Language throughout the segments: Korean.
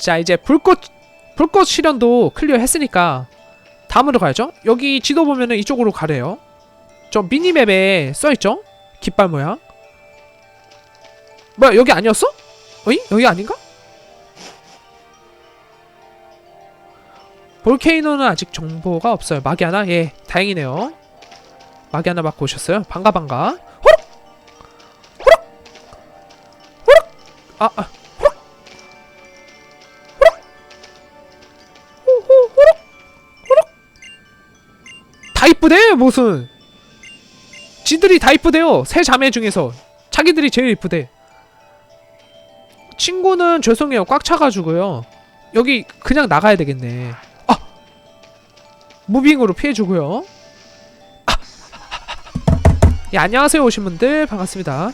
자 이제 불꽃 불꽃 실현도 클리어 했으니까 다음으로 가야죠. 여기 지도 보면은 이쪽으로 가래요. 저 미니맵에 써있죠? 깃발 모양. 뭐야 여기 아니었어? 어이? 여기 아닌가? 볼케이노는 아직 정보가 없어요. 마기아나? 예, 다행이네요. 마기아나 맞고 오셨어요. 반가 반가. 호록! 호록! 호록! 아, 아, 다 이쁘대 무슨 지들이 다 이쁘대요 세 자매 중에서. 자기들이 제일 이쁘대. 친구는 죄송해요 꽉 차가지고요. 여기 그냥 나가야 되겠네. 아! 무빙으로 피해주고요. 아! 예, 안녕하세요 오신 분들. 반갑습니다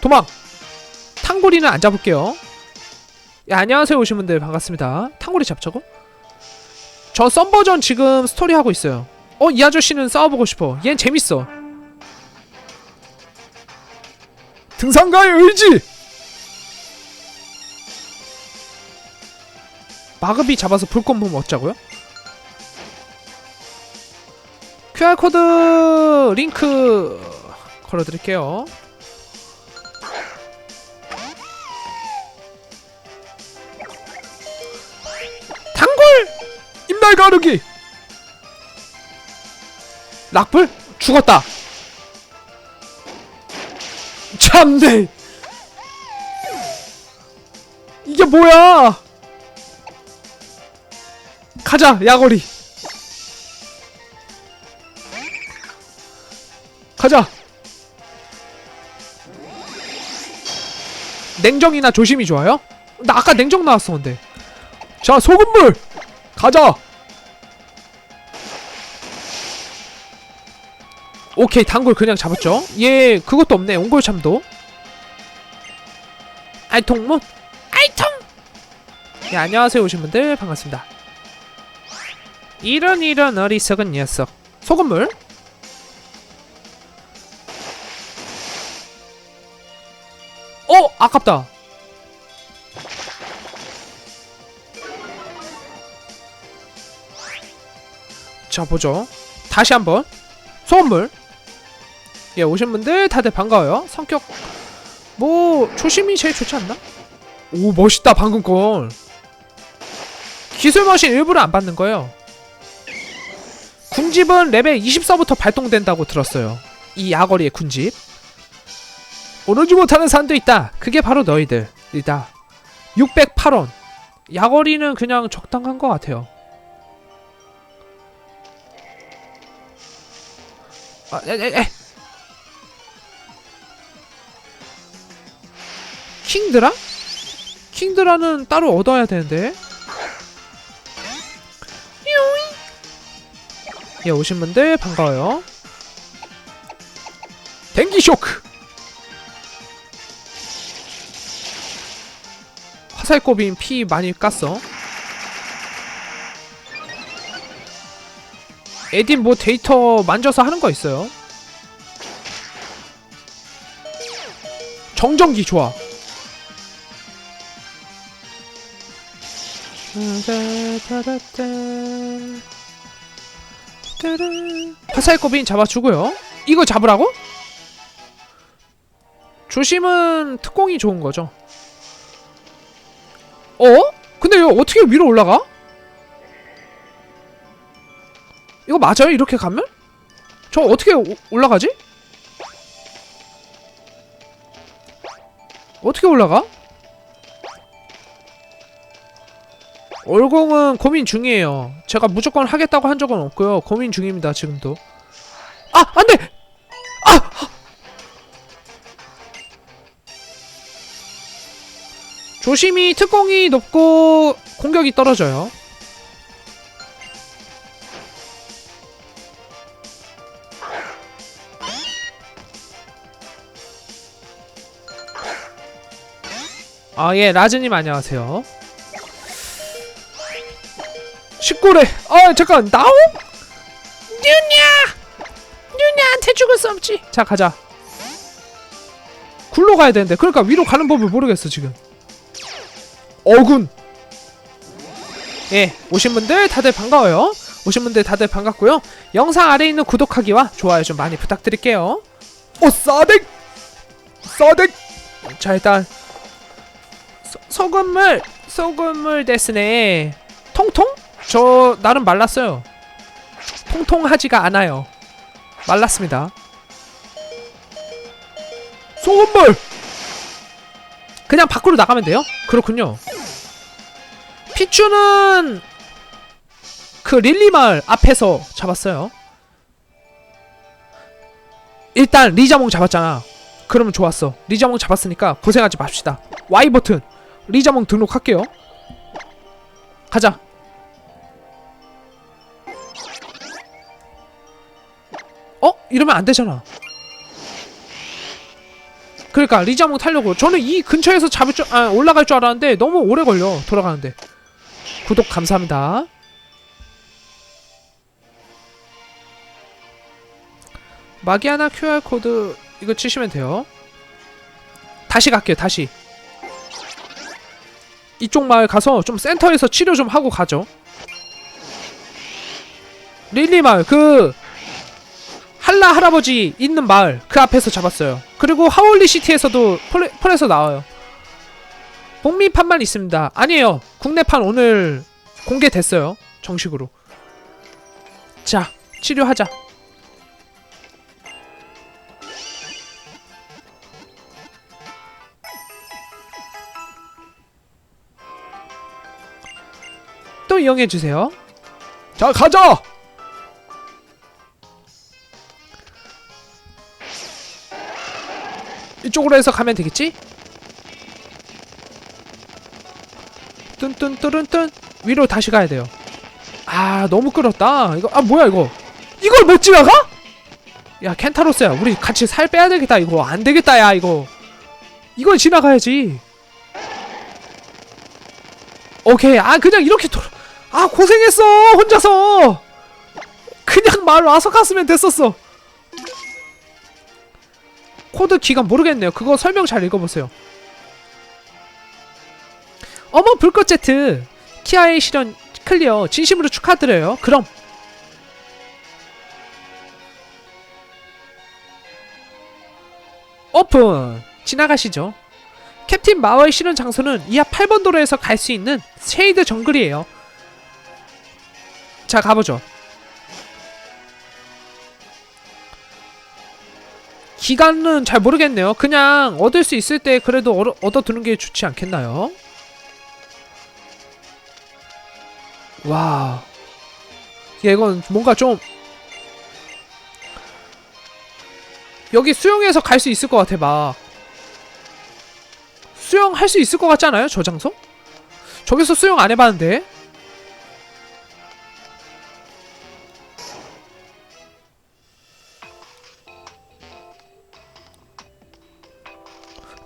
도망! 탕고리는 안 잡을게요. 야, 안녕하세요 오신 분들. 반갑습니다. 탕고리 잡자고? 저 썸버전 지금 스토리 하고 있어요. 어 이 아저씨는 싸워보고 싶어. 얜 재밌어. 등산가의 의지! 마급이 잡아서 불꽃몸 얻자고요? QR코드 링크 걸어드릴게요 단골! 입날 가르기! 락불? 죽었다 참네 이게 뭐야 가자 야거리 가자 냉정이나 조심이 좋아요? 나 아까 냉정 나왔어 근데. 자 소금물! 가자! 오케이 단골 그냥 잡았죠? 얘 그것도 없네. 옹골참도. 알통문? 알통! 예 안녕하세요 오신 분들. 반갑습니다. 이런 이런 어리석은 녀석. 소금물 아깝다. 자 보죠. 다시 한번. 소금물. 예 오신 분들 다들 반가워요. 성격. 뭐 조심이 제일 좋지 않나? 오 멋있다 방금 건 기술 머신 일부러 안 받는 거예요. 군집은 레벨 24부터 발동된다고 들었어요. 이 야거리의 군집 오르지 못하는 산도 있다 그게 바로 너희들이다 608원 야거리는 그냥 적당한 것 같아요 아, 에, 에, 에. 킹드라? 킹드라는 따로 얻어야 되는데. 예, 오신 분들 반가워요. 댕기 쇼크. 화살꼬빈 피 많이 깠어. 에딘 뭐 데이터 만져서 하는 거 있어요. 정전기 좋아. 화살꼬빈 잡아주고요. 이거 잡으라고? 조심은 특공이 좋은 거죠. 어? 근데 이거 어떻게 위로 올라가? 이거 맞아요? 이렇게 가면? 저 어떻게 오- 올라가지? 어떻게 올라가? 얼공은 고민 중이에요. 제가 무조건 하겠다고 한 적은 없고요. 고민 중입니다. 지금도. 아, 안 돼. 조심히 특공이 높고 공격이 떨어져요. 아, 예, 라즈님 안녕하세요. 19래 아 잠깐 나오? 뉴냐 뉴냐한테 죽을 수 없지 자 가자 굴러 가야 되는데 그러니까 위로 가는 법을 모르겠어 지금 어군. 예 오신 분들 다들 반가워요. 오신 분들 다들 반갑고요. 영상 아래에 있는 구독하기와 좋아요 좀 많이 부탁드릴게요. 오 싸덱! 싸덱! 자 일단 소, 소금물 소금물 데스네 통통? 저 나름 말랐어요. 통통하지가 않아요. 말랐습니다. 소금물! 그냥 밖으로 나가면 돼요? 그렇군요 피추는 그 릴리 마을 앞에서 잡았어요. 일단 리자몽 잡았잖아. 그러면 좋았어. 리자몽 잡았으니까 고생하지 맙시다. Y 버튼. 리자몽 등록할게요. 가자. 어? 이러면 안 되잖아. 그러니까 리자몽 타려고. 저는 이 근처에서 잡을 줄 아, 올라갈 줄 알았는데 너무 오래 걸려 돌아가는데 구독 감사합니다. 마기아나 QR코드 이거 치시면 돼요. 다시 갈게요 다시. 이쪽 마을 가서 좀 센터에서 치료 좀 하고 가죠. 릴리 마을 그 한라 할아버지 있는 마을 그 앞에서 잡았어요. 그리고 하울리 시티에서도 폴레, 폴에서 나와요 북미판만 있습니다. 아니에요. 국내판 오늘 공개됐어요. 정식으로. 자 치료하자. 또 이용해 주세요. 자 가자! 이쪽으로 해서 가면 되겠지? 뚠뚠뚜른뚠 위로 다시 가야 돼요. 아 너무 끌었다. 이거 아 뭐야 이거? 이걸 못 지나가? 야 켄타로스야 우리 같이 살 빼야 되겠다 이거. 안 되겠다 야 이거. 이건 지나가야지. 오케이 아 그냥 이렇게 돌아. 아 고생했어 혼자서. 그냥 마을 와서 갔으면 됐었어. 코드 기간 모르겠네요. 그거 설명 잘 읽어보세요 어머 불꽃 제트 키아의 실현 클리어 진심으로 축하드려요. 그럼. 오픈. 지나가시죠. 캡틴 마와의 실현 장소는 이하 8번 도로에서 갈 수 있는 쉐이드 정글이에요. 자 가보죠. 기간은 잘 모르겠네요. 그냥 얻을 수 있을 때 그래도 얻어, 얻어두는 게 좋지 않겠나요? 와 야, 이건 뭔가 좀 여기 수영해서 갈 수 있을 것 같아 막 수영 할 수 있을 것 같지 않아요? 저 장소? 저기서 수영 안 해봤는데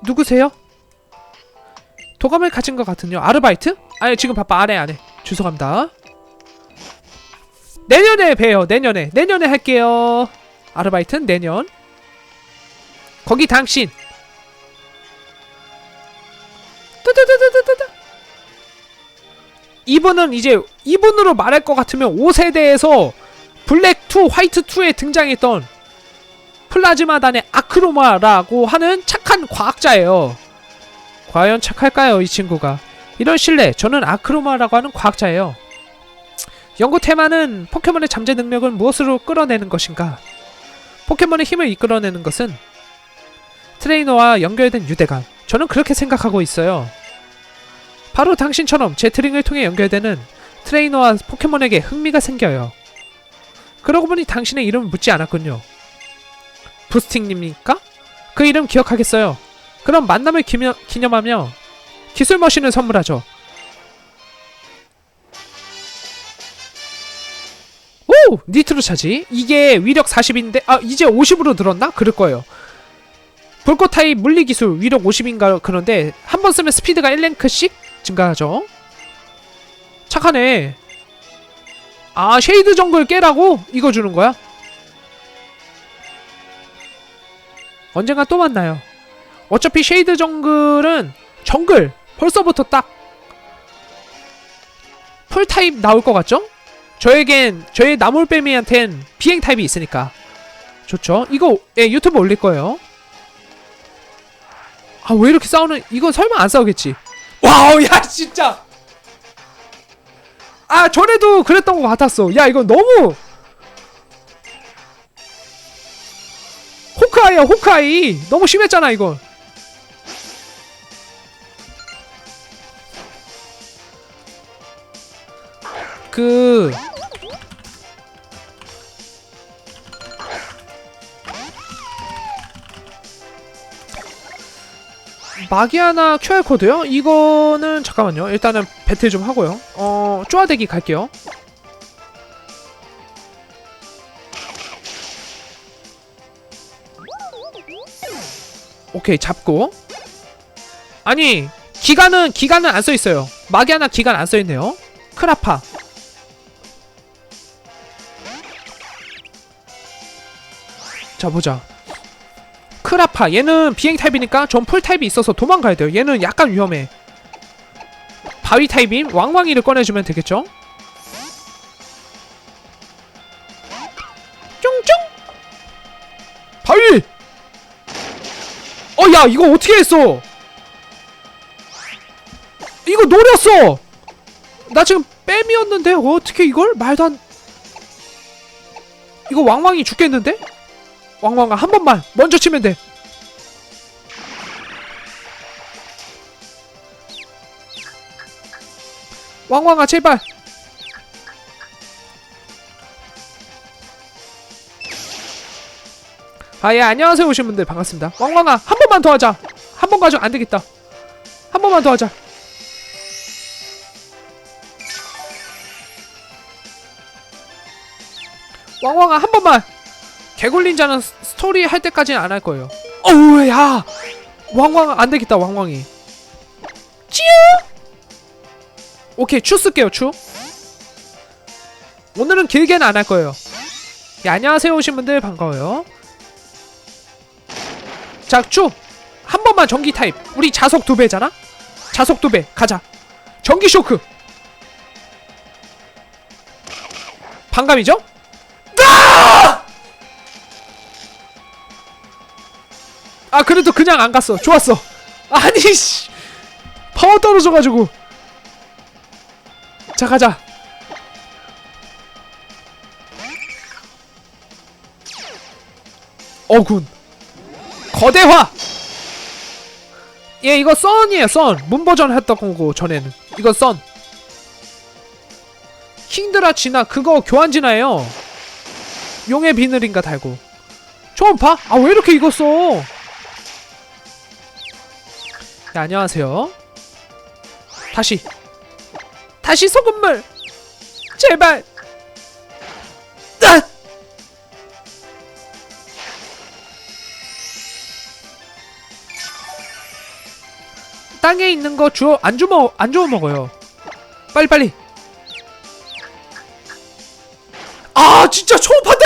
누구세요? 도감을 가진 것 같은요 아르바이트? 아니 지금 바빠 안해 안해 죄송합니다. 내년에 봬요 내년에. 내년에 할게요. 아르바이트는 내년. 거기 당신. 뜨뜨뜨뜨뜨뜨 이분은 이제 이분으로 말할 것 같으면 5세대에서 블랙 2, 화이트 2에 등장했던 플라즈마단의 아크로마라고 하는 착한 과학자예요. 과연 착할까요, 이 친구가? 이런 실례, 저는 아크로마라고 하는 과학자예요. 연구 테마는 포켓몬의 잠재 능력을 무엇으로 끌어내는 것인가? 포켓몬의 힘을 이끌어내는 것은 트레이너와 연결된 유대감. 저는 그렇게 생각하고 있어요. 바로 당신처럼 제트링을 통해 연결되는 트레이너와 포켓몬에게 흥미가 생겨요. 그러고 보니 당신의 이름을 묻지 않았군요. 부스팅님입니까? 그 이름 기억하겠어요. 그럼 만남을 기념, 기념하며 기술 머신을 선물하죠. 오! 니트로 차지. 이게 위력 40인데 아 이제 50으로 늘었나? 그럴 거예요. 불꽃 타입 물리 기술 위력 50인가 그런데 한 번 쓰면 스피드가 1랭크씩 증가하죠. 착하네. 아 쉐이드 정글 깨라고 이거 주는 거야? 언젠가 또 만나요. 어차피 쉐이드 정글은 정글 벌써부터 딱 풀타입 나올 것 같죠? 저에겐 저의 나몰빼미한텐 비행 타입이 있으니까 좋죠. 이거 예, 유튜브 올릴 거예요. 아 왜 이렇게 싸우는? 이건 설마 안 싸우겠지? 와우 야 진짜. 아 전에도 그랬던 것 같았어. 야 이건 너무 호크아이야 호크아이 너무 심했잖아 이건. 그 마기아나 QR 코드요? 이거는 잠깐만요. 일단은 배틀 좀 하고요. 어, 쪼아대기 갈게요. 오케이 잡고 아니 기간은 기간은 안 써 있어요. 마기아나 기간 안 써 있네요. 크라파 자 보자. 크라파. 얘는 비행 타입이니까 전풀 타입이 있어서 도망가야 돼요. 얘는 약간 위험해. 바위 타입인 왕왕이를 꺼내주면 되겠죠? 쫑쫑! 바위! 어 야 이거 어떻게 했어? 이거 노렸어! 나 지금 뺨이었는데? 어떻게 이걸? 말도 안 이거 왕왕이 죽겠는데 왕왕아 한 번만 먼저 치면 돼. 왕왕아 제발. 아 예 안녕하세요 오신 분들 반갑습니다. 왕왕아 한 번만 더 하자. 한 번 가지고 안 되겠다. 한 번만 더 하자. 왕왕아 한 번만. 개굴린자는 스- 스토리 할 때까지는 안 할 거예요. 어우 야 왕왕 안 되겠다 왕왕이. 찌우. 오케이 추 쓸게요 추. 오늘은 길게는 안 할 거예요. 예, 안녕하세요 오신 분들 반가워요. 자 추. 한 번만 전기 타입. 우리 자석 두 배잖아. 자석 두 배. 가자. 전기 쇼크. 반감이죠? 아 그래도 그냥 안 갔어. 좋았어. 아니 씨. 파워 떨어져가지고. 자 가자. 어군. 거대화! 얘 이거 썬이에요 썬 문 버전 했던 거고 전에는. 이거 썬. 킹드라 진화 그거 교환 진화예요. 용의 비늘인가 달고. 초음파? 아왜 이렇게 익었어 네, 안녕하세요. 다시. 다시 소금물! 제발! 아! 땅에 있는 거 주워, 안 주워, 안 주워 먹어요. 빨리 빨리. 아, 진짜 초음파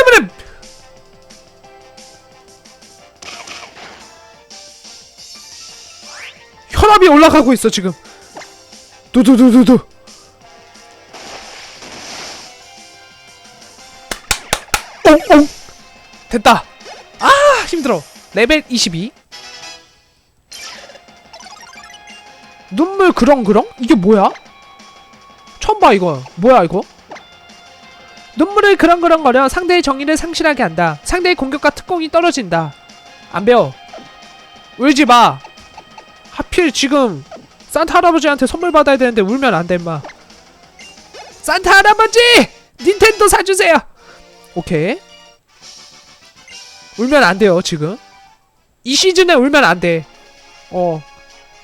혈압이 올라가고 있어 지금. 두두두두두. 옹옹 됐다. 아 힘들어. 레벨 22 눈물 그렁그렁? 이게 뭐야? 처음 봐 이거. 뭐야 이거? 눈물을 그렁그렁거려 상대의 정의를 상실하게 한다. 상대의 공격과 특공이 떨어진다. 안 배워. 울지 마 하필 지금 산타 할아버지한테 선물 받아야 되는데 울면 안 돼, 임마. 산타 할아버지! 닌텐도 사주세요! 오케이. 울면 안 돼요, 지금. 이 시즌에 울면 안 돼. 어.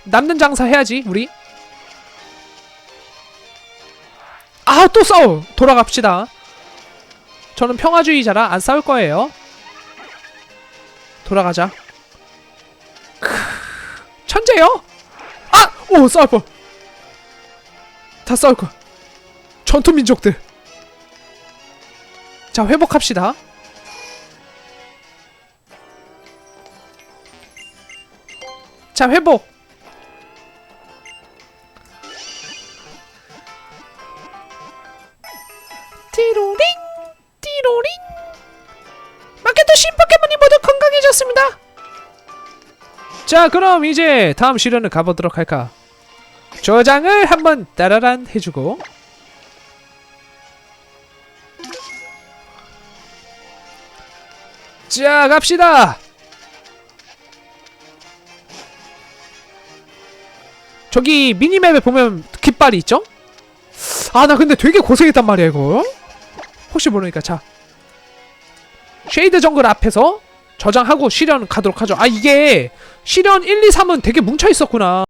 남는 장사 해야지, 우리. 아, 또 싸워! 돌아갑시다. 저는 평화주의자라 안 싸울 거예요. 돌아가자. 천재요? 아! 오 싸울 뻔. 다 싸울 거야. 전투 민족들. 자 회복합시다 자 회복 자 그럼 이제 다음 시련을 가보도록 할까? 저장을 한번 따라란 해주고. 자 갑시다! 저기 미니맵에 보면 깃발이 있죠? 아 나 근데 되게 고생했단 말이야 이거. 혹시 모르니까 자. 쉐이드 정글 앞에서 저장하고 시련 가도록 하죠. 아 이게 시련 1, 2, 3은 되게 뭉쳐 있었구나